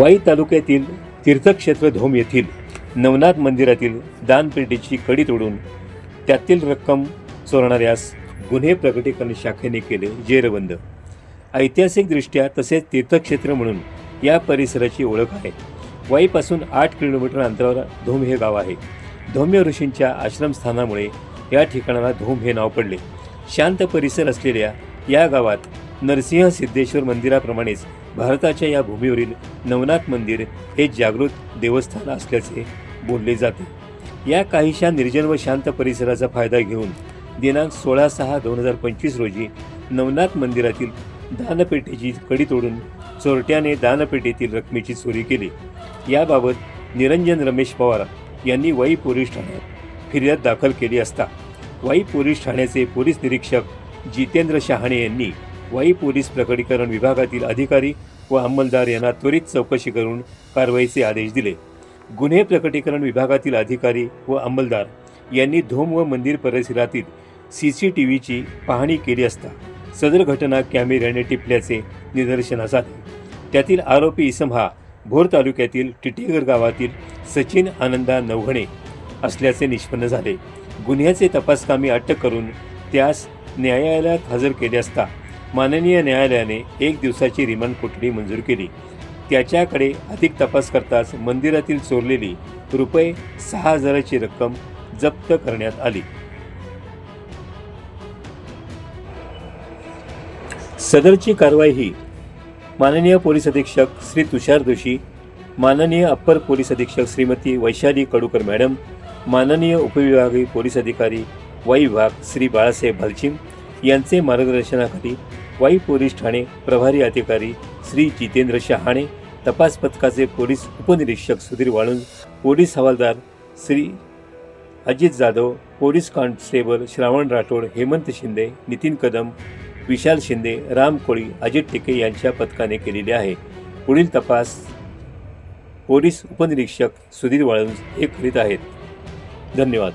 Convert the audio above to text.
वाई तालुक्यातील तीर्थक्षेत्र धोम येथील नवनाथ मंदिरातील दानपेटीची कडी तोडून त्यातील रक्कम चोरणाऱ्यास गुन्हे प्रकटीकरण शाखेने केले जेरबंद. ऐतिहासिकदृष्ट्या तसेच तीर्थक्षेत्र म्हणून या परिसराची ओळख आहे. वाईपासून आठ किलोमीटर अंतरावर धोम हे गाव आहे. धौम्य ऋषींच्या आश्रमस्थानामुळे या ठिकाणाला धोम हे नाव पडले. शांत परिसर असलेल्या या गावात नरसिंह सिद्धेश्वर मंदिराप्रमाणेच भारताच्या या भूमीवरील नवनाथ मंदिर हे जागृत देवस्थान असल्याचे बोलले जाते. या काहीशा निर्जन व शांत परिसराचा फायदा घेऊन दिनांक सोळा सहा दोन हजार पंचवीस रोजी नवनाथ मंदिरातील दानपेटीची कडी तोडून चोरट्याने दानपेटीतील रकमेची चोरी केली. याबाबत निरंजन रमेश पवार यांनी वाई पोलीस ठाण्यात फिर्याद दाखल केली असता वाई पोलीस ठाण्याचे पोलीस निरीक्षक जितेंद्र शहाणे यांनी वाई पोलीस प्रकटीकरण विभागातील अधिकारी व अंमलदार यांना त्वरित चौकशी करून कारवाईचे आदेश दिले. गुन्हे प्रकटीकरण विभागातील अधिकारी व अंमलदार यांनी धोम व मंदिर परिसरातील सी सी टी व्हीची पाहणी केली असता सदर घटना कॅमेऱ्याने टिपल्याचे निदर्शनास आले. त्यातील आरोपी इसम हा भोर तालुक्यातील टिटेगर गावातील सचिन आनंदा नवघणे असल्याचे निष्पन्न झाले. गुन्ह्याचे तपासकामी अटक करून त्यास न्यायालयात हजर केले असता माननीय न्यायालयाने एक दिवसाची रिमांड कोठडी मंजूर केली. त्याच्याकडे अधिक तपास करताच मंदिरातील चोरलेली रुपये सहा हजाराची रक्कम जप्त करण्यात आली. सदरची कारवाई ही माननीय पोलीस अधीक्षक श्री तुषार जोशी माननीय अप्पर पोलीस अधीक्षक श्रीमती वैशाली कडूकर मॅडम माननीय उपविभागीय पोलीस अधिकारी वाई विभाग श्री बाळासाहेब भालचिम यांचे मार्गदर्शनाखाली वाई पोलीस ठाणे प्रभारी अधिकारी श्री जितेंद्र शहाणे तपास पथकाचे पोलीस उपनिरीक्षक सुधीर वाळुंज पोलीस हवालदार श्री अजित जाधव पोलीस कॉन्स्टेबल श्रावण राठोड हेमंत शिंदे नितीन कदम विशाल शिंदे राम कोळी अजित टिके यांच्या पथकाने केलेले आहे. पुढील तपास पोलीस उपनिरीक्षक सुधीर वाळुंज हे करीत आहेत. धन्यवाद.